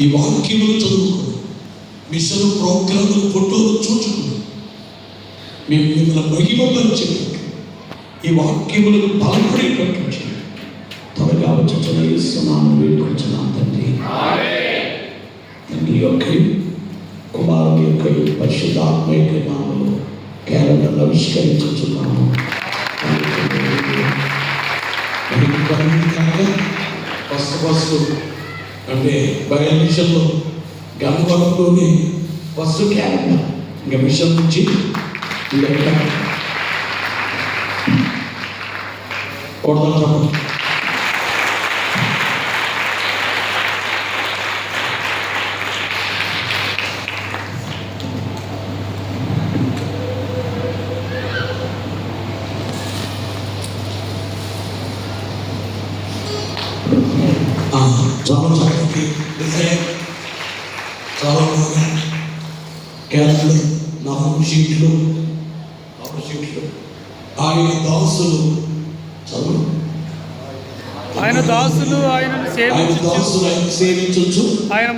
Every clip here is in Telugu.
ఈ వాక్యములు చదువుకుని మిషన్ ప్రోగ్రాములు ఫోటోలు చూచుకుని మేము మిమ్మల్ని మహిమపరిచేటట్టు ఈ వాక్యములకు బలపడేటట్టు త్వరగా వచ్చుచున్న ఇస్తున్నాను వేడుకొచ్చున్నాను తండ్రి. తండ్రి యొక్క కుమారుని యొక్క పరిశుద్ధాత్మ యొక్క నామలు కేవలం ఆవిష్కరించుచున్నాము. ఫస్ట్ ఫస్ట్ అంటే బయల్ మిషన్లో గంధవరంలోని ఫస్ట్ క్యాలెండర్ ఇంకా మిషన్ నుంచి లెక్క కొడదాం చెప్పండి. ఆ, డిజైన్ చాలా బాగా క్యారెట్లు నాలుగు షీట్లు నాలుగు షీట్లు ఆయన దాసులు. చదువు. ఆయన దాసులు ఆయన సేవించు. ఆయన సేవించవచ్చు ఆయన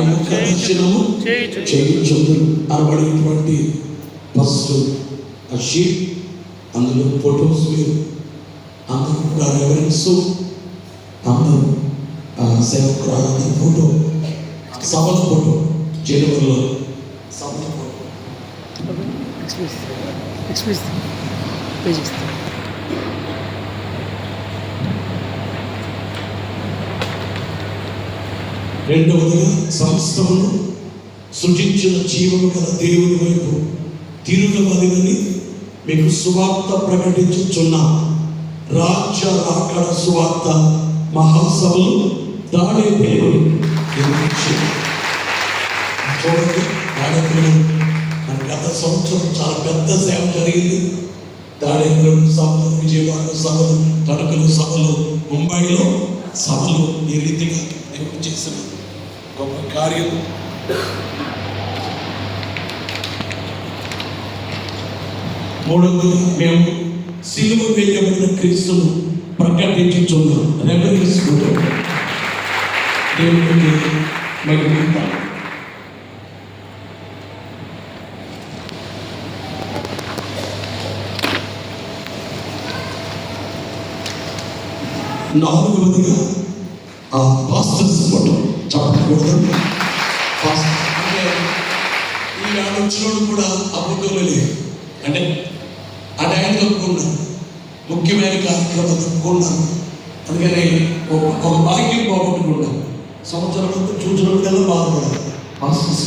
ముఖ చేయించు. చేయించు. అనబడినటువంటి ఫస్ట్ ఆ షీట్ అందులో ఫొటోస్ మీరు అందరూ కూడా రెఫరెన్స్ అందరూ ఆ సేవకురాలందరి ఫోటో. సభల ఫోటో జనవరిలో. సభల ఫోటో. రెండవదిగా సంస్థలను సృజించిన జీవము గల దేవుని వైపు తిరుగవలనని మీకు సువార్త ప్రకటించుచున్న. రాజ్య రాకడ సువార్త మహాసభలు దాడే చూడండి దాడేపురం మన గత సంవత్సరం చాలా పెద్ద సేవ జరిగింది. దాడేపురం సభలు విజయవాడ సభలు తణుకులు సభలు ముంబైలో సభలు ఈ రీతిగా దేవుడు చేసిన గొప్ప కార్యం. మూడవది మేము సిలువ వేయబడిన క్రీస్తును ప్రకటించుచున్నాం రెవరెన్స్ దేవునికి మహిమ నాలుగవదిగా ఆ పాస్టర్స్ ఫోటో చెప్పకూడదు పాస్టర్ అంటే ఈ వచ్చినోడు కూడా ఆ ఫోటోలో లేదు అంటే ఆ టైం తప్పుకున్నాను ముఖ్యమైన కార్యక్రమం తప్పుకున్నాను అందుకని ఒక ఒక భాగ్యం పోగొట్టుకున్నాను సంవత్సరం అంతా చూసినప్పుడల్లా బాధపడాలి బాధపడదు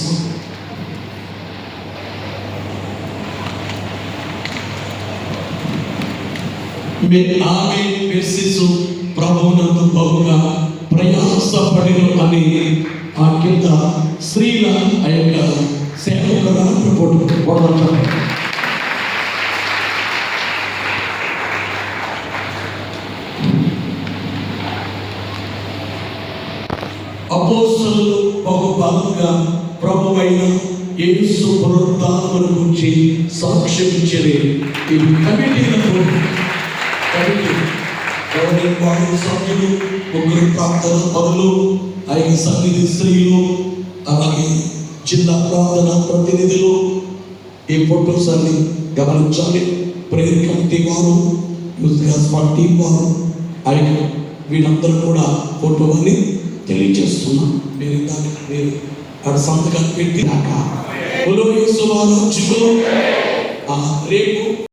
ఫోటో ఆమె మెస్సిసు ప్రభువునందు బహుగా ప్రయాసపడిన అని ఆ కింద స్త్రీల ఆ యొక్క సేవకుల రిపోర్ట్ కొడతారు అపోస్తలు బహు బలంగా ప్రభువైన యేసు పునరుద్ధానమును గురించి సాక్ష్యం ఇచ్చేది ఈ కమిటీలకు కమిటీ. గవర్నింగ్ బాడీ సభ్యులు ముగ్గురు ప్రార్థన పనులు ఆయన సన్నిధి స్త్రీలు అలాగే చిన్న ప్రార్థన ప్రతినిధులు. ఈ ఫొటోస్ అన్ని గమనించాలి. ప్రేయర్ కమిటీ వారు యూత్ గ్యాస్ పార్టీ వారు ఆయన వీళ్ళందరూ కూడా ఫోటో అని తెలియజేస్తున్నాం. మీరు మీరు ఆడ సంతకాలు పెట్టి దాకా ఆ, రేపు